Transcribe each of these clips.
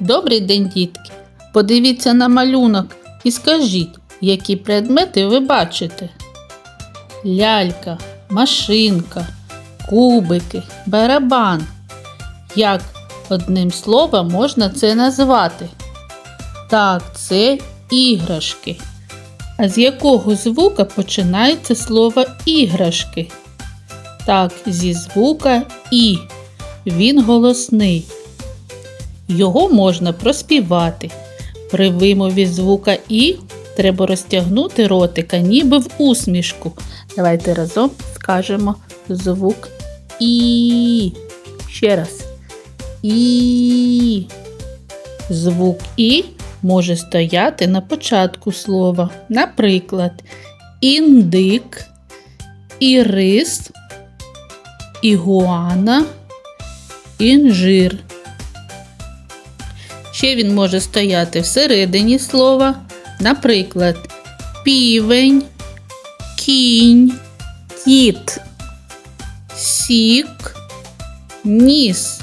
Добрий день, дітки! Подивіться на малюнок і скажіть, які предмети ви бачите. Лялька, машинка, кубики, барабан. Як одним словом можна це назвати? Так, це іграшки. А з якого звука починається слово іграшки? Так, зі звука І. Він голосний. Його можна проспівати. При вимові звука І треба розтягнути ротика, ніби в усмішку. Давайте разом скажемо звук І. Ще раз. І. Звук І може стояти на початку слова. Наприклад, індик, ірис, ігуана, інжир. Ще він може стояти всередині слова, наприклад, півень, кінь, кіт, сік, ніс.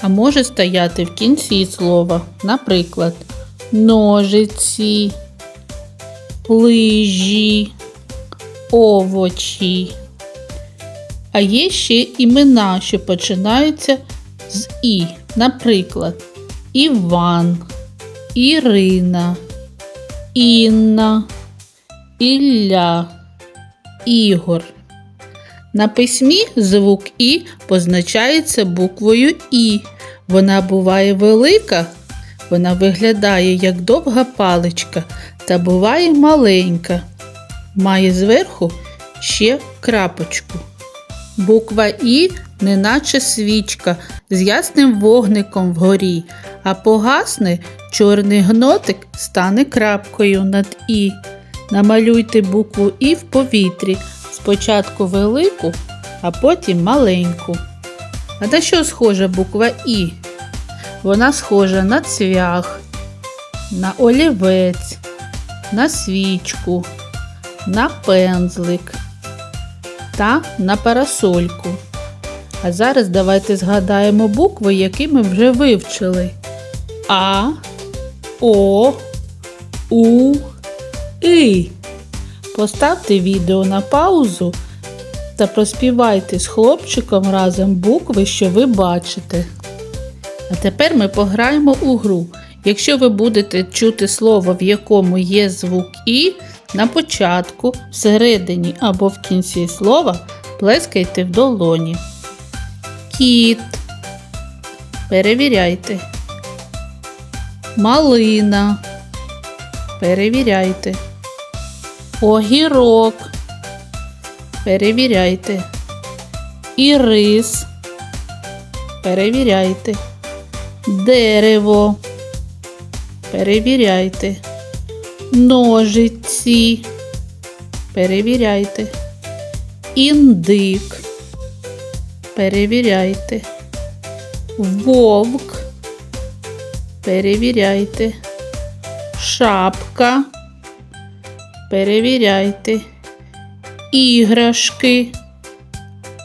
А може стояти в кінці слова, наприклад, ножиці, лижі, овочі. А є ще імена, що починаються з І. Наприклад, Іван, Ірина, Інна, Ілля, Ігор. На письмі звук І позначається буквою І. Вона буває велика, вона виглядає як довга паличка та буває маленька. Має зверху ще крапочку. Буква І неначе свічка з ясним вогником вгорі, а погасне чорний гнотик стане крапкою над І. Намалюйте букву І в повітрі, спочатку велику, а потім маленьку. А на що схожа буква І? Вона схожа на цвях, на олівець, на свічку, на пензлик та на парасольку. А зараз давайте згадаємо букви, які ми вже вивчили. А, О, У, І. Поставте відео на паузу та проспівайте з хлопчиком разом букви, що ви бачите. А тепер ми пограємо у гру. Якщо ви будете чути слово, в якому є звук І, на початку, всередині або в кінці слова плескайте в долоні. Кіт. Перевіряйте. Малина. Перевіряйте. Огірок. Перевіряйте. Ірис. Перевіряйте. Дерево. Перевіряйте. Ножиці. Перевіряйте. Індик. Перевіряйте. Вовк. Перевіряйте. Шапка. Перевіряйте. Іграшки.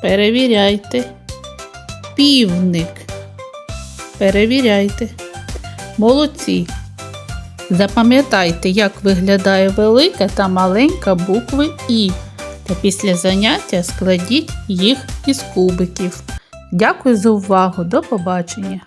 Перевіряйте. Півник. Перевіряйте. Молодці. Запам'ятайте, як виглядає велика та маленька букви І. Та після заняття складіть їх із кубиків. Дякую за увагу. До побачення!